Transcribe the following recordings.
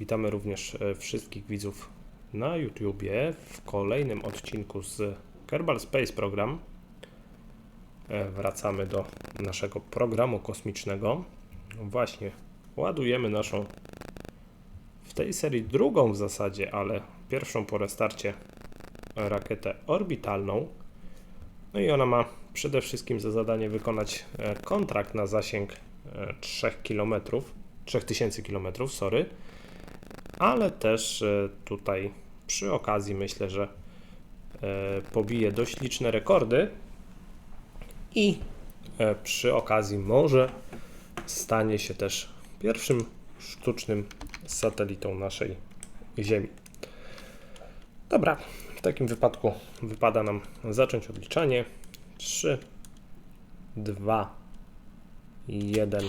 Witamy również e, wszystkich widzów na YouTubie w kolejnym odcinku z Kerbal Space Program. E, Wracamy do naszego programu kosmicznego. Właśnie ładujemy naszą w tej serii drugą w zasadzie, ale pierwszą po restarcie rakietę orbitalną. No i ona ma przede wszystkim za zadanie wykonać e, kontrakt na zasięg e, 3 km, 3000 km, sorry, ale też e, tutaj przy okazji myślę, że e, pobije dość liczne rekordy i e, przy okazji może stanie się też pierwszym sztucznym satelitą naszej Ziemi. Dobra, w takim wypadku wypada nam zacząć odliczanie. 3, 2, 1.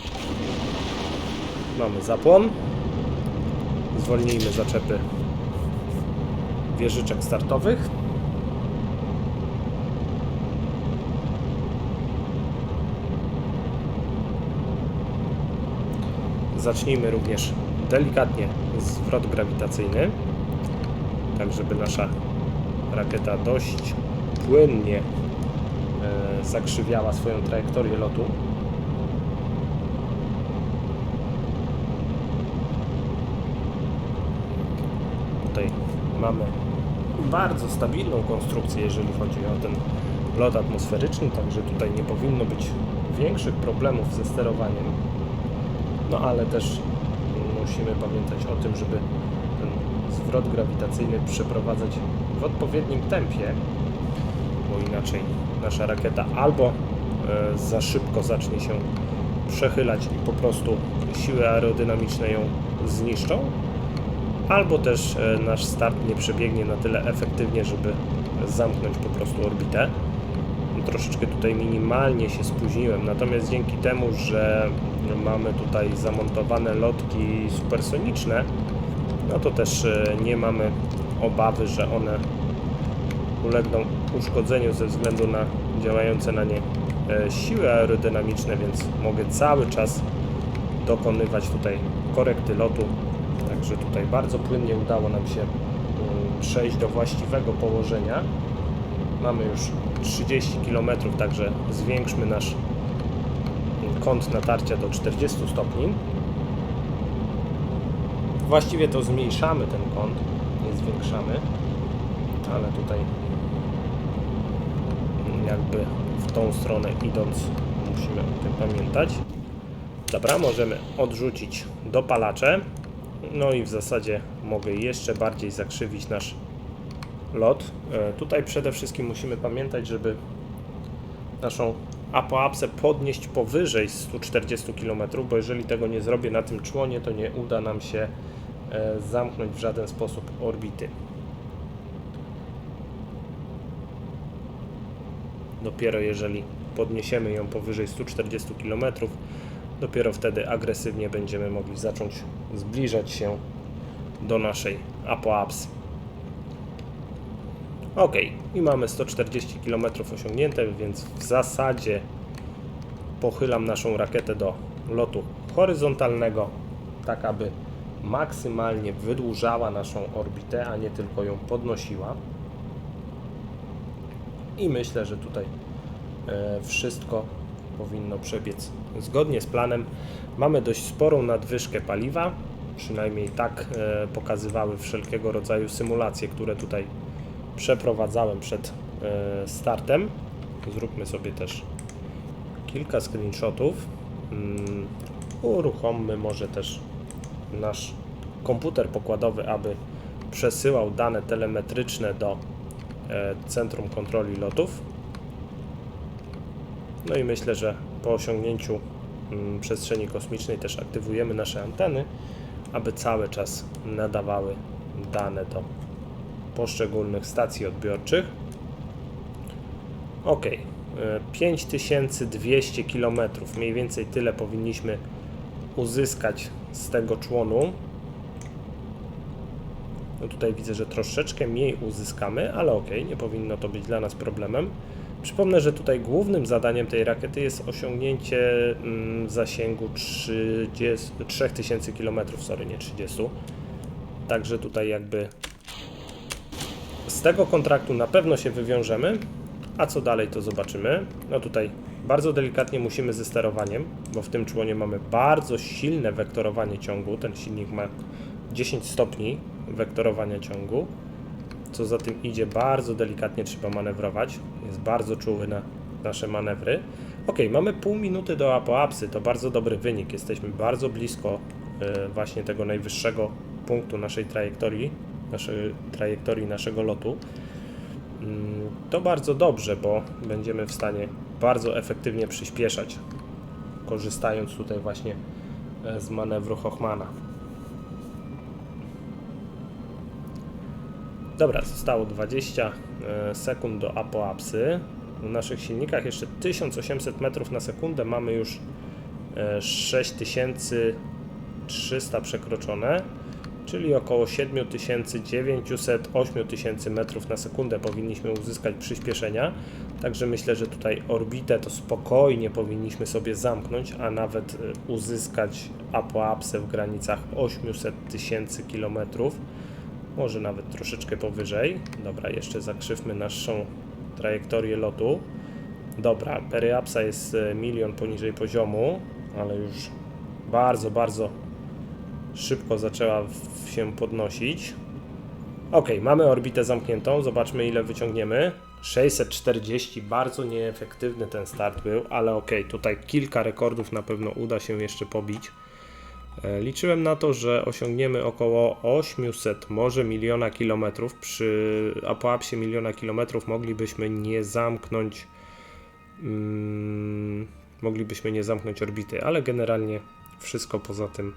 Mamy zapłon. Zwolnijmy zaczepy wieżyczek startowych. Zacznijmy również delikatnie zwrot grawitacyjny, tak żeby nasza rakieta dość płynnie e, zakrzywiała swoją trajektorię lotu. Tutaj mamy bardzo stabilną konstrukcję, jeżeli chodzi o ten lot atmosferyczny, także tutaj nie powinno być większych problemów ze sterowaniem. No ale też musimy pamiętać o tym, żeby ten zwrot grawitacyjny przeprowadzać w odpowiednim tempie, bo inaczej nasza rakieta albo e, za szybko zacznie się przechylać i po prostu siły aerodynamiczne ją zniszczą, albo też e, nasz start nie przebiegnie na tyle efektywnie, żeby zamknąć po prostu orbitę. Troszeczkę tutaj minimalnie się spóźniłem, natomiast dzięki temu, że mamy tutaj zamontowane lotki supersoniczne, no to też e, nie mamy obawy, że one ulegną uszkodzeniu ze względu na działające na nie e, siły aerodynamiczne, więc mogę cały czas dokonywać tutaj korekty lotu. Także tutaj bardzo płynnie udało nam się mm, przejść do właściwego położenia. Mamy już 30 km, także zwiększmy nasz kąt natarcia do 40 stopni. Właściwie to zmniejszamy ten kąt, nie zwiększamy, ale tutaj jakby w tą stronę idąc musimy o tym pamiętać. Dobra, możemy odrzucić dopalacze. No i w zasadzie mogę jeszcze bardziej zakrzywić nasz lot. E, Tutaj przede wszystkim musimy pamiętać, żeby naszą apoapsę podnieść powyżej 140 km, bo jeżeli tego nie zrobię na tym członie, to nie uda nam się e, zamknąć w żaden sposób orbity. Dopiero jeżeli podniesiemy ją powyżej 140 km, dopiero wtedy agresywnie będziemy mogli zacząć zbliżać się do naszej apoapsy. Ok, i mamy 140 km osiągnięte, więc w zasadzie pochylam naszą rakietę do lotu horyzontalnego, tak aby maksymalnie wydłużała naszą orbitę, a nie tylko ją podnosiła. I myślę, że tutaj e, wszystko powinno przebiec zgodnie z planem. Mamy dość sporą nadwyżkę paliwa, przynajmniej tak e, pokazywały wszelkiego rodzaju symulacje, które tutaj przeprowadzałem przed e, startem. Zróbmy sobie też kilka screenshotów. Mm, Uruchommy może też nasz komputer pokładowy, aby przesyłał dane telemetryczne do e, Centrum Kontroli Lotów. No i myślę, że po osiągnięciu mm, przestrzeni kosmicznej też aktywujemy nasze anteny, aby cały czas nadawały dane do poszczególnych stacji odbiorczych. Ok, e, 5200 km, mniej więcej tyle powinniśmy uzyskać z tego członu. No tutaj widzę, że troszeczkę mniej uzyskamy, ale ok, nie powinno to być dla nas problemem. Przypomnę, że tutaj głównym zadaniem tej rakiety jest osiągnięcie mm, zasięgu 30, 3000 km, sorry, nie 30, Także tutaj jakby z tego kontraktu na pewno się wywiążemy, a co dalej to zobaczymy. No tutaj bardzo delikatnie musimy ze sterowaniem, bo w tym członie mamy bardzo silne wektorowanie ciągu. Ten silnik ma 10 stopni wektorowania ciągu. Co za tym idzie, bardzo delikatnie trzeba manewrować. Jest bardzo czuły na nasze manewry. Ok, mamy pół minuty do apoapsy, to bardzo dobry wynik. Jesteśmy bardzo blisko e, właśnie tego najwyższego punktu naszej trajektorii, naszej trajektorii naszego lotu. Mm, To bardzo dobrze, bo będziemy w stanie bardzo efektywnie przyspieszać, korzystając tutaj właśnie e, z manewru Hochmana. Dobra, zostało 20 e, sekund do apoapsy. W naszych silnikach jeszcze 1800 metrów na sekundę, mamy już e, 6300 przekroczone, czyli około 7900-8000 metrów na sekundę powinniśmy uzyskać przyspieszenia. Także myślę, że tutaj orbitę to spokojnie powinniśmy sobie zamknąć, a nawet e, uzyskać apoapsę w granicach 800 tysięcy kilometrów może nawet troszeczkę powyżej. Dobra, jeszcze zakrzywmy naszą trajektorię lotu. Dobra, periapsa jest e, milion poniżej poziomu, ale już bardzo, bardzo szybko zaczęła się podnosić. Ok, mamy orbitę zamkniętą, zobaczmy ile wyciągniemy. 640, bardzo nieefektywny ten start był, ale ok, tutaj kilka rekordów na pewno uda się jeszcze pobić. E, Liczyłem na to, że osiągniemy około 800, może miliona kilometrów. Przy apoapsie miliona kilometrów moglibyśmy nie zamknąć mm, moglibyśmy nie zamknąć orbity, ale generalnie wszystko poza tym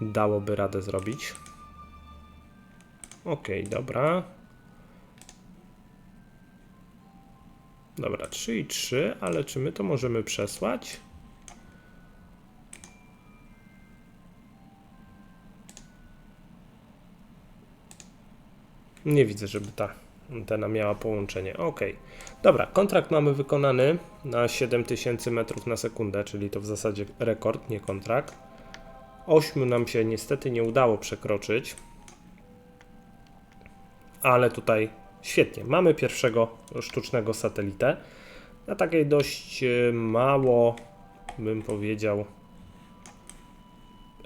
dałoby radę zrobić. Ok, dobra. Dobra, 3 i 3, ale czy my to możemy przesłać? Nie widzę, żeby ta antena miała połączenie. Ok. Dobra, kontrakt mamy wykonany na 7000 metrów na sekundę, czyli to w zasadzie rekord, nie kontrakt. 8 nam się niestety nie udało przekroczyć. Ale tutaj świetnie. Mamy pierwszego sztucznego satelitę. Na takiej dość e, mało, bym powiedział,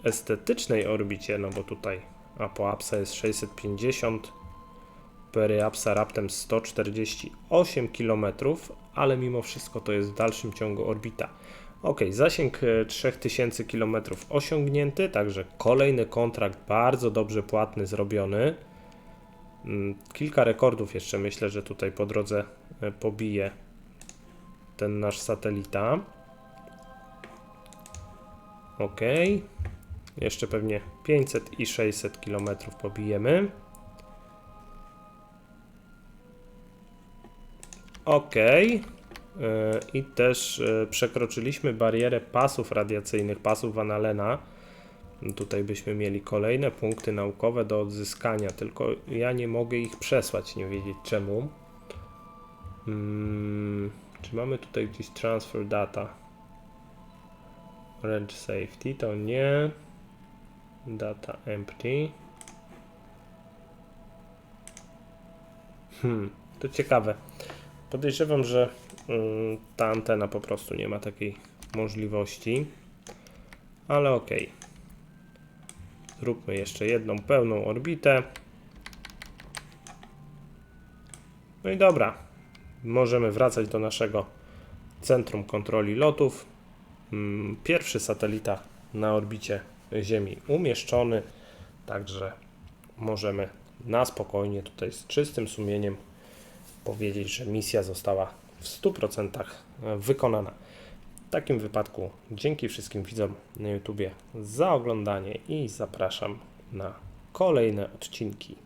estetycznej orbicie, no bo tutaj apoapsa jest 650 periapsa raptem 148 km, ale mimo wszystko to jest w dalszym ciągu orbita. Ok, zasięg e, 3000 km osiągnięty, także kolejny kontrakt bardzo dobrze płatny zrobiony. Mm, Kilka rekordów jeszcze myślę, że tutaj po drodze e, pobije ten nasz satelita. Ok, jeszcze pewnie 500 i 600 km pobijemy. Ok. Yy, I też yy, przekroczyliśmy barierę pasów radiacyjnych, pasów Van Allena. Tutaj byśmy mieli kolejne punkty naukowe do odzyskania, tylko ja nie mogę ich przesłać, nie wiedzieć czemu. Mm, czy mamy tutaj gdzieś transfer data? Range safety to nie. Data empty. Hmm, to ciekawe. Podejrzewam, że mm, ta antena po prostu nie ma takiej możliwości. Ale ok. Zróbmy jeszcze jedną pełną orbitę. No i dobra. Możemy wracać do naszego centrum kontroli lotów. Mm, Pierwszy satelita na orbicie Ziemi umieszczony. Także możemy na spokojnie tutaj z czystym sumieniem powiedzieć, że misja została w 100% wykonana. W takim wypadku dzięki wszystkim widzom na YouTubie za oglądanie i zapraszam na kolejne odcinki.